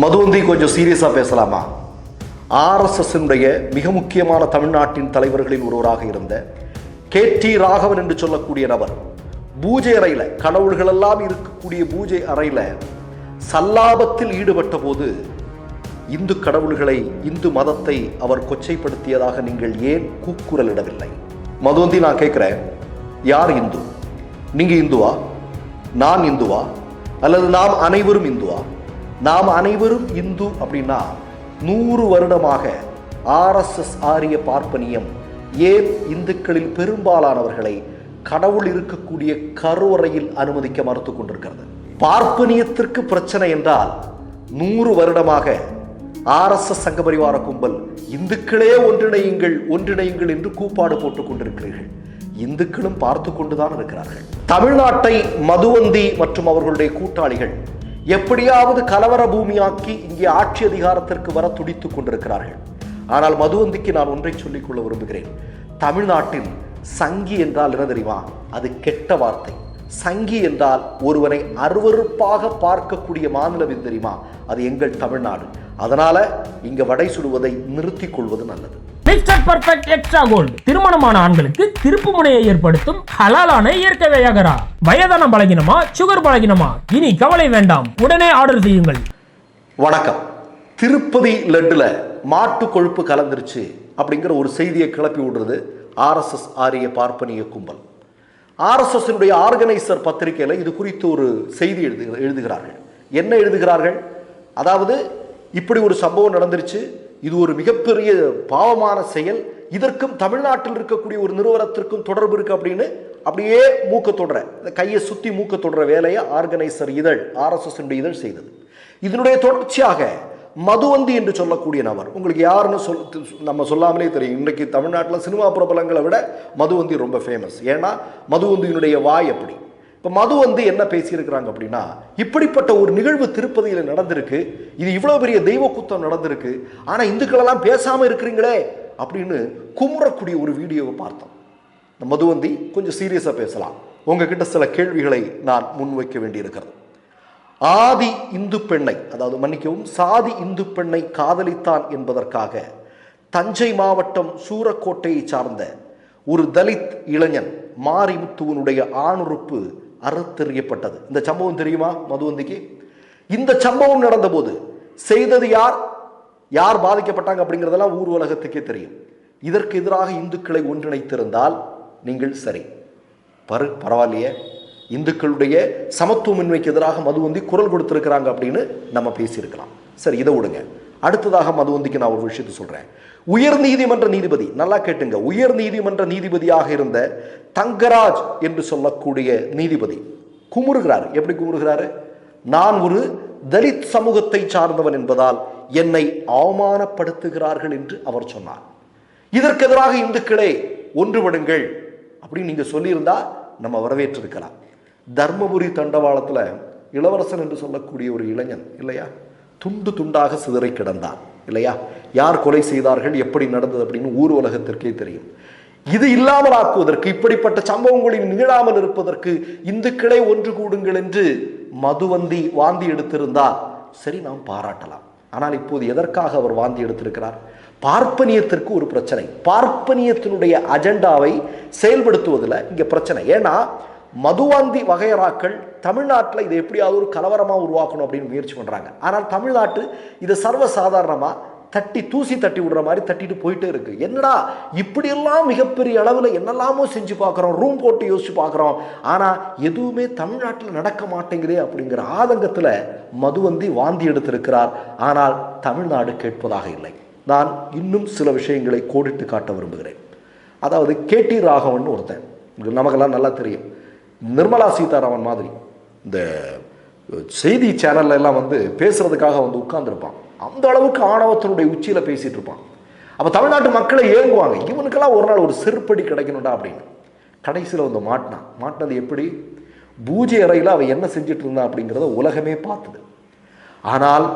மதுவந்தி கொஞ்சம் சீரியஸாக பேசலாமா? ஆர்எஸ்எஸ்னுடைய மிக முக்கியமான தமிழ்நாட்டின் தலைவர்களில் ஒருவராக இருந்த கே டி ராகவன் என்று சொல்லக்கூடிய நபர் பூஜை அறையில் கடவுள்களெல்லாம் இருக்கக்கூடிய பூஜை அறையில் சல்லாபத்தில் ஈடுபட்ட போது இந்து கடவுள்களை இந்து மதத்தை அவர் கொச்சைப்படுத்தியதாக நீங்கள் ஏன் கூக்குரலிடவில்லை? மதுவந்தி நான் கேட்குறேன். யார் இந்து? நீங்கள் இந்துவா? நான் இந்துவா? அல்லது நாம் அனைவரும் இந்துவா? நாம் அனைவரும் இந்து அப்படின்னா நூறு வருடமாக ஆர்எஸ்எஸ் ஆரிய பார்ப்பனியம் ஏன் இந்துக்களில் பெரும்பாலானவர்களை கடவுள் இருக்கக்கூடிய கருவறையில் அனுமதிக்க மறுத்து கொண்டிருக்கிறது? பார்ப்பனியத்திற்கு பிரச்சனை என்றால் நூறு வருடமாக ஆர்எஸ்எஸ் சங்கபரிவார கும்பல் இந்துக்களே ஒன்றிணையுங்கள் ஒன்றிணையுங்கள் என்று கூப்பாடு போட்டுக் கொண்டிருக்கிறீர்கள். இந்துக்களும் பார்த்து கொண்டுதான் இருக்கிறார்கள். தமிழ்நாட்டை மதுவந்தி மற்றும் அவர்களுடைய கூட்டாளிகள் எப்படியாவது கலவர பூமியாக்கி இங்கே ஆட்சி அதிகாரத்திற்கு வர துடித்துக் கொண்டிருக்கிறார்கள். ஆனால் மதுவந்திக்கு நான் ஒன்றை சொல்லிக் கொள்ள விரும்புகிறேன். தமிழ்நாட்டில் சங்கி என்றால் என்ன தெரியுமா? அது கெட்ட வார்த்தை. சங்கி என்றால் ஒருவனை அருவருப்பாக பார்க்கக்கூடிய மாநிலம் தெரியுமா? அது எங்கள் தமிழ்நாடு. அதனால இங்க வடை சுடுவதை நிறுத்திக் கொள்வது நல்லது. பிக்சர் பர்ஃபெக்ட் எக்ஸ்ட்ரா கோல்டு திருமணமான ஆண்களுக்கு திருப்பு முனையை ஏற்படுத்தும் ஹலாலான இயற்கை வியாகரா. வயதான பலகினமா சுகர் பலகினமா? இனி கவலை வேண்டாம். உடனே ஆர்டர் செய்யுங்கள். வணக்கம். திருப்பதி லட்டுல மாட்டு கொழுப்பு கலந்துருச்சு அப்படிங்கிற ஒரு செய்தியை கிளப்பி விடுறது ஆர்எஸ்எஸ் ஆரிய பார்ப்பனிய கும்பல். ஆர்எஸ்எஸ்னுடைய ஆர்கனைசர் பத்திரிகையில் இது குறித்து ஒரு செய்தி எழுது எழுதுகிறார்கள். என்ன எழுதுகிறார்கள்? அதாவது இப்படி ஒரு சம்பவம் நடந்துருச்சு. இது ஒரு மிகப்பெரிய பாவமான செயல். இதற்கும் தமிழ்நாட்டில் இருக்கக்கூடிய ஒரு நிறுவனத்திற்கும் தொடர்பு இருக்கு அப்படின்னு அப்படியே மூக்க தொடர இந்த கையை சுத்தி மூக்க தொடர வேலையை ஆர்கனைசர் இதழ் ஆர்எஸ்எஸ் இதழ் செய்தது. இதனுடைய தொடர்ச்சியாக மதுவந்தி என்று சொல்லக்கூடிய நபர் உங்களுக்கு யாருன்னு சொல் நம்ம சொல்லாமலே தெரியும். இன்றைக்கு தமிழ்நாட்டில் சினிமா பிரபலங்களை விட மதுவந்தி ரொம்ப ஃபேமஸ் ஏன்னா மதுவந்தியினுடைய வாய் அப்படி இப்போ மது வந்து என்ன பேசியிருக்கிறாங்க அப்படின்னா இப்படிப்பட்ட ஒரு நிகழ்வு திருப்பதியில் நடந்திருக்கு. இது இவ்வளோ பெரிய தெய்வ குத்தம் நடந்திருக்கு. ஆனால் இந்துக்களெல்லாம் பேசாமல் இருக்கிறீங்களே அப்படின்னு குமுறக்கூடிய ஒரு வீடியோவை பார்த்தோம். இந்த மதுவந்தி கொஞ்சம் சீரியஸாக பேசலாம். உங்ககிட்ட சில கேள்விகளை நான் முன்வைக்க வேண்டியிருக்கிறது. ஆதி இந்து பெண்ணை அதாவது மன்னிக்கவும் சாதி இந்து பெண்ணை காதலித்தான் என்பதற்காக தஞ்சை மாவட்டம் சூரக்கோட்டையை சார்ந்த ஒரு தலித் இளைஞன் மாரிமுத்துவனுடைய ஆணுறுப்பு அறுத்தெறியப்பட்டது. இந்த சம்பவம் தெரியுமா மதுவந்திக்கு? இந்த சம்பவம் நடந்தபோது செய்தது யார்? யார் பாதிக்கப்பட்டாங்க அப்படிங்கிறதெல்லாம் ஊர் உலகத்துக்கே தெரியும். இதற்கு எதிராக இந்துக்களை ஒன்றிணைத்திருந்தால் நீங்கள் சரி. பரு பரவாயில்லையே. இந்துக்களுடைய சமத்துவமின்மைக்கு எதிராக மதுவந்தி குரல் கொடுத்துருக்கிறாங்க அப்படின்னு நம்ம பேசியிருக்கலாம். சரி இதை விடுங்க. அடுத்ததாக மதுவந்திக்கு நான் ஒரு விஷயத்தை சொல்றேன். உயர் நீதிமன்ற நீதிபதி நல்லா கேட்டுங்க. உயர் நீதிமன்ற நீதிபதியாக இருந்த தங்கராஜ் என்று சொல்லக்கூடிய நீதிபதி குமுறுகிறார். எப்படி குமுறுகிறாரு? நான் ஒரு தலித் சமூகத்தை சார்ந்தவன் என்பதால் என்னை அவமானப்படுத்துகிறார்கள் என்று அவர் சொன்னார். இதற்கு எதிராக இந்துக்களே ஒன்றுபடுங்கள் அப்படின்னு நீங்க சொல்லியிருந்தா நம்ம வரவேற்றிருக்கலாம். தர்மபுரி தண்டவாளத்தில் இளவரசன் என்று சொல்லக்கூடிய ஒரு இளைஞன் இல்லையா? துண்டு துண்டாக சிதறை கிடந்தான். இல்லையா? யார் கொலை செய்தார்கள் எப்படி நடந்தது அப்படின்னு ஊர் உலகத்திற்கே தெரியும். இது இல்லாமல் ஆக்குவதற்கு இப்படிப்பட்ட சம்பவங்களில் நிகழாமல் இருப்பதற்கு இந்துக்களே ஒன்று கூடுங்கள் என்று மதுவந்தி வாந்தி எடுத்திருந்தால் சரி நாம் பாராட்டலாம். ஆனால் இப்போது எதற்காக அவர் வாந்தி எடுத்திருக்கிறார்? பார்ப்பனியத்திற்கு ஒரு பிரச்சனை. பார்ப்பனியத்தினுடைய அஜெண்டாவை செயல்படுத்துவதில் இங்கே பிரச்சனை. ஏன்னா மதுவாந்தி வகையறாக்கள் தமிழ்நாட்டில் இதை எப்படியாவது ஒரு கலவரமாக உருவாக்கணும் அப்படின்னு முயற்சி பண்ணுறாங்க ஆனால் தமிழ்நாட்டு இதை சர்வசாதாரணமாக தட்டி தூசி தட்டி விடுற மாதிரி தட்டிட்டு போயிட்டே இருக்குது என்னடா இப்படியெல்லாம் மிகப்பெரிய அளவில் என்னெல்லாமோ செஞ்சு பார்க்குறோம் ரூம் போட்டு யோசிச்சு பார்க்குறோம். ஆனால் எதுவுமே தமிழ்நாட்டில் நடக்க மாட்டேங்குதே அப்படிங்கிற ஆதங்கத்தில் மதுவந்தி வாந்தி எடுத்திருக்கிறார். ஆனால் தமிழ்நாடு கேட்பதாக இல்லை. நான் இன்னும் சில விஷயங்களை கோடிட்டு காட்ட விரும்புகிறேன். அதாவது கேடி ராகவன் ஒருத்தன். நமக்கெல்லாம் நல்லா தெரியும். நிர்மலா சீதாராமன் மாதிரி இந்த செய்தி சேனல்ல எல்லாம் வந்து பேசுறதுக்காக வந்து உட்கார்ந்துருப்பான். அந்த அளவுக்கு ஆணவத்தினுடைய உச்சியில பேசிட்டு இருப்பான். அப்ப தமிழ்நாட்டு மக்களை ஏங்குவாங்க. இவனுக்கெல்லாம் ஒரு நாள் ஒரு செருப்படி கிடைக்கணும்டா அப்படின்னு. கடைசியில் வந்து மாட்டினான் மாட்டினது எப்படி? பூஜை அறையில் அவன் என்ன செஞ்சுட்டு இருந்தான் அப்படிங்கிறத உலகமே பார்த்தது. ஆனால்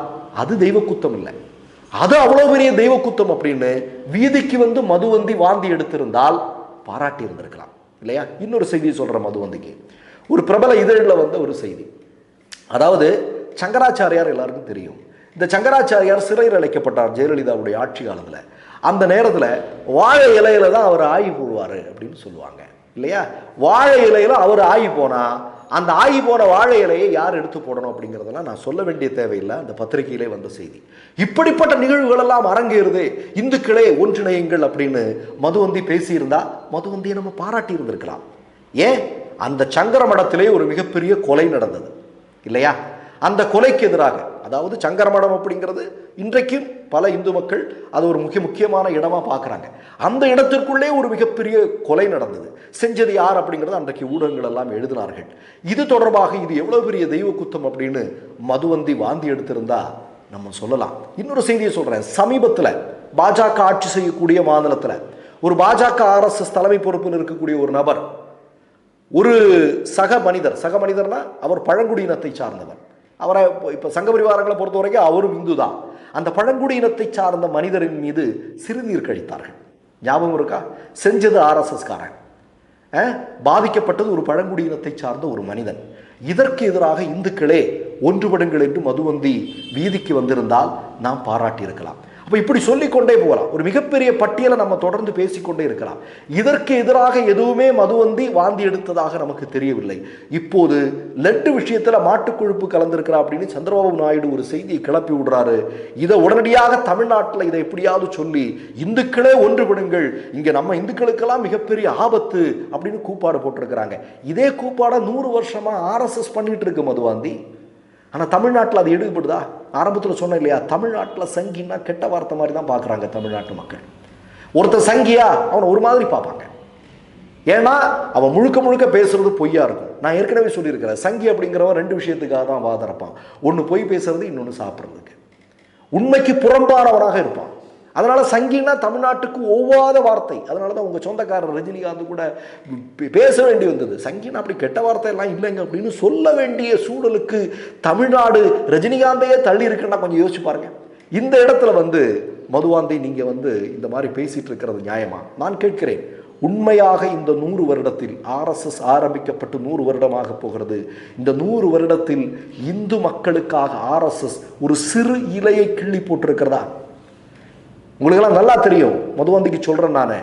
அது தெய்வ குத்தம் இல்லை. அது அவ்வளோ பெரிய தெய்வ குத்தம் அப்படின்னு வீதிக்கு வந்து மதுவந்தி வாந்தி எடுத்திருந்தால் பாராட்டி இருந்திருக்கலாம். இல்லையா? இன்னொரு செய்தி சொல்கிற மதுவந்திக்கு ஒரு பிரபல இதழில் வந்த ஒரு செய்தி. அதாவது சங்கராச்சாரியார் எல்லாருக்கும் தெரியும். இந்த சங்கராச்சாரியார் சிறையில் அழைக்கப்பட்டார் ஜெயலலிதாவுடைய ஆட்சி காலத்தில். அந்த நேரத்தில் வாழை இலையில தான் அவர் ஆகி போடுவார் அப்படின்னு சொல்லுவாங்க. இல்லையா? வாழை இலையில அவர் ஆகி போனால் அந்த ஆகி போன வாழை இலையை யார் எடுத்து போடணும் அப்படிங்கிறதெல்லாம் நான் சொல்ல வேண்டிய தேவையில்லை. அந்த பத்திரிகையிலே வந்த செய்தி. இப்படிப்பட்ட நிகழ்வுகள் எல்லாம் அரங்கேறுது இந்துக்களே ஒன்றிணையுங்கள் அப்படின்னு மதுவந்தி பேசியிருந்தா மதுவந்தியை நம்ம பாராட்டி இருந்திருக்கலாம். ஏன்? அந்த சங்கர மடத்திலே ஒரு மிகப்பெரிய கொலை நடந்தது. இல்லையா? அந்த கொலைக்கு எதிராக அதாவது சங்கர மடம் அப்படிங்கிறது இன்றைக்கும் பல இந்து மக்கள் அது ஒரு முக்கிய முக்கியமான இடமா பார்க்குறாங்க. அந்த இடத்திற்குள்ளே ஒரு மிகப்பெரிய கொலை நடந்தது. செஞ்சது யார் அப்படிங்கிறது அன்றைக்கு ஊடகங்கள் எல்லாம் எழுதினார்கள். இது தொடர்பாக இது எவ்வளவு பெரிய தெய்வ குத்தம் அப்படின்னு மதுவந்தி வாந்தி எடுத்திருந்தா நம்ம சொல்லலாம். இன்னொரு செய்தியை சொல்றேன். சமீபத்தில் பாஜக ஆட்சி செய்யக்கூடிய மாநிலத்தில் ஒரு பாஜக ஆர்எஸ்எஸ் தலைமை பொறுப்பில் இருக்கக்கூடிய ஒரு நபர் ஒரு சக மனிதர் சக மனிதர்னா அவர் பழங்குடியினத்தை சார்ந்தவர். அவரை இப்போ சங்க பரிவாரங்களை பொறுத்த வரைக்கும் அவரும் இந்து தான் அந்த பழங்குடியினத்தை சார்ந்த மனிதரின் மீது சிறுநீர் கழித்தார்கள். ஞாபகம் இருக்கா? செஞ்சது ஆர்எஸ்எஸ்காரன் பாதிக்கப்பட்டது ஒரு பழங்குடியினத்தை சார்ந்த ஒரு மனிதன். இதற்கு எதிராக இந்துக்களே ஒன்றுபடுங்கள் என்று மதுவந்தி வீதிக்கு வந்திருந்தால் நாம் பாராட்டியிருக்கலாம். அப்போ இப்படி சொல்லிக்கொண்டே போகலாம். ஒரு மிகப்பெரிய பட்டியலை நம்ம தொடர்ந்து பேசிக்கொண்டே இருக்கலாம். இதற்கு எதிராக எதுவுமே மதுவந்தி வாந்தி எடுத்ததாக நமக்கு தெரியவில்லை. இப்போது லட்டு விஷயத்தில் மாட்டுக்கொழுப்பு கலந்திருக்கிறா அப்படின்னு சந்திரபாபு நாயுடு ஒரு செய்தியை கிளப்பி விடுறாரு. இதை உடனடியாக தமிழ்நாட்டில் இதை எப்படியாவது சொல்லி இந்துக்களே ஒன்றுபடுங்கள் இங்கே நம்ம இந்துக்களுக்கெல்லாம் மிகப்பெரிய ஆபத்து அப்படின்னு கூப்பாடு போட்டிருக்கிறாங்க. இதே கூப்பாடை நூறு வருஷமாக ஆர்எஸ்எஸ் பண்ணிட்டு இருக்கு மதுவாந்தி. ஆனால் தமிழ்நாட்டில் அது எடுக்கப்படுதா ஆரம்பத்தில் சொன்னேன் இல்லையா? தமிழ்நாட்டில் சங்கின்னா கெட்ட வார்த்தை மாதிரி தான் பார்க்குறாங்க தமிழ்நாட்டு மக்கள். ஒருத்தர் சங்கியா அவனை ஒரு மாதிரி பார்ப்பாங்க. ஏன்னா அவன் முழுக்க முழுக்க பேசுறது பொய்யா இருக்கும். நான் ஏற்கனவே சொல்லியிருக்கிறேன். சங்கி அப்படிங்கிறவன் ரெண்டு விஷயத்துக்காக தான் வாதரப்பான் ஒன்று பொய் பேசுறது இன்னொன்று சாப்பிட்றதுக்கு. உண்மைக்கு புறம்பானவனாக இருப்பான். அதனால சங்கின்னா தமிழ்நாட்டுக்கு ஒவ்வாத வார்த்தை. அதனால தான் உங்கள் சொந்தக்காரர் ரஜினிகாந்த் கூட பே- பேச வேண்டி வந்தது. சங்கின்னா அப்படி கெட்ட வார்த்தை எல்லாம் இல்லைங்க அப்படின்னு சொல்ல வேண்டிய சூழலுக்கு தமிழ்நாடு ரஜினிகாந்தையே தள்ளி இருக்குன்னா கொஞ்சம் யோசிச்சு பாருங்க. இந்த இடத்துல வந்து மதுவாந்தை நீங்கள் வந்து இந்த மாதிரி பேசிகிட்டு இருக்கிறது நியாயமா? நான் கேட்கிறேன். உண்மையாக இந்த நூறு வருடத்தில் ஆர்எஸ்எஸ் ஆரம்பிக்கப்பட்டு நூறு வருடமாக போகிறது. இந்த நூறு வருடத்தில் இந்து மக்களுக்காக ஆர்எஸ்எஸ் ஒரு சிறு இலையை கிள்ளி போட்டிருக்கிறதா? உங்களுக்கெல்லாம் நல்லா தெரியும். மதுவந்திக்கு சொல்றேன் நான்.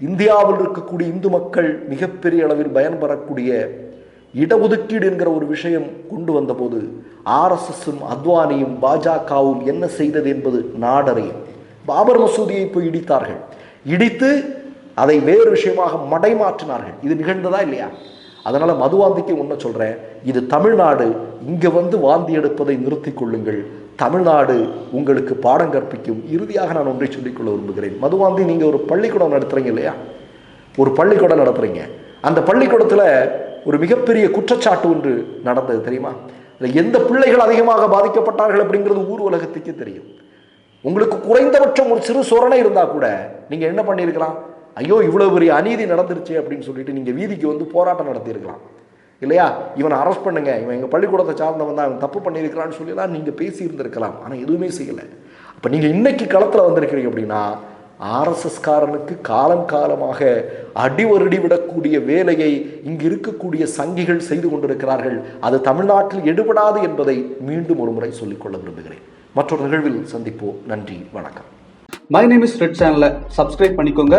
இந்தியாவில் இருக்கக்கூடிய இந்து மக்கள் மிகப்பெரிய அளவில் பயன்பெறக்கூடிய இடஒதுக்கீடு என்கிற ஒரு விஷயம் கொண்டு வந்தபோது ஆர்எஸ்எஸும் அத்வானியும் பாஜகவும் என்ன செய்தது என்பது நாடறியும். பாபர் மசூதியை போய் இடித்தார்கள். இடித்து அதை வேறு விஷயமாக மடைமாற்றினார்கள். இது நிகழ்ந்ததா இல்லையா? அதனால் மதுவாந்திக்கு ஒன்று சொல்கிறேன் இது தமிழ்நாடு இங்கே வந்து வாந்தி எடுப்பதை நிறுத்தி கொள்ளுங்கள். தமிழ்நாடு உங்களுக்கு பாடம் கற்பிக்கும். இறுதியாக நான் ஒன்றை சொல்லிக்கொள்ள விரும்புகிறேன். மதுவாந்தி நீங்கள் ஒரு பள்ளிக்கூடம் நடத்துகிறீங்க இல்லையா? ஒரு பள்ளிக்கூடம் நடத்துகிறீங்க அந்த பள்ளிக்கூடத்தில் ஒரு மிகப்பெரிய குற்றச்சாட்டு ஒன்று நடந்தது தெரியுமா? எந்த பிள்ளைகள் அதிகமாக பாதிக்கப்பட்டார்கள் அப்படிங்கிறது ஊர் உலகத்துக்கே தெரியும். உங்களுக்கு குறைந்தபட்சம் ஒரு சிறு சொரணை இருந்தால் கூட நீங்கள் என்ன பண்ணியிருக்கலாம்? ஐயோ இவ்வளவு பெரிய அநீதி நடந்துருச்சு அப்படின்னு சொல்லிட்டு நீங்க வீதிக்கு வந்து போராட்டம் நடத்தியிருக்கலாம். இல்லையா? இவனை அரெஸ்ட் பண்ணுங்க. இவன் எங்க பள்ளிக்கூடத்தை சார்ந்தவன் தான். அவன் தப்பு பண்ணியிருக்கிறான்னு சொல்லலாம் நீங்க பேசியிருந்திருக்கலாம். ஆனால் ஆனா எதுவுமே செய்யல. அப்ப நீங்க இன்னைக்கு களத்தில் வந்திருக்கிறீங்க அப்படின்னா ஆர்எஸ்எஸ்காரனுக்கு காலம் காலமாக அடிவருடி விடக்கூடிய வேலையை இங்கு இருக்கக்கூடிய சங்கிகள் செய்து கொண்டிருக்கிறார்கள். அது தமிழ்நாட்டில் எடுபடாது என்பதை மீண்டும் ஒரு முறை சொல்லிக்கொள்ள விரும்புகிறேன். மற்றொரு நிகழ்வில் சந்திப்போம். நன்றி. வணக்கம். மை நேம் இஸ் ரெட் சேனலை சப்ஸ்கிரைப் பண்ணிக்கோங்க.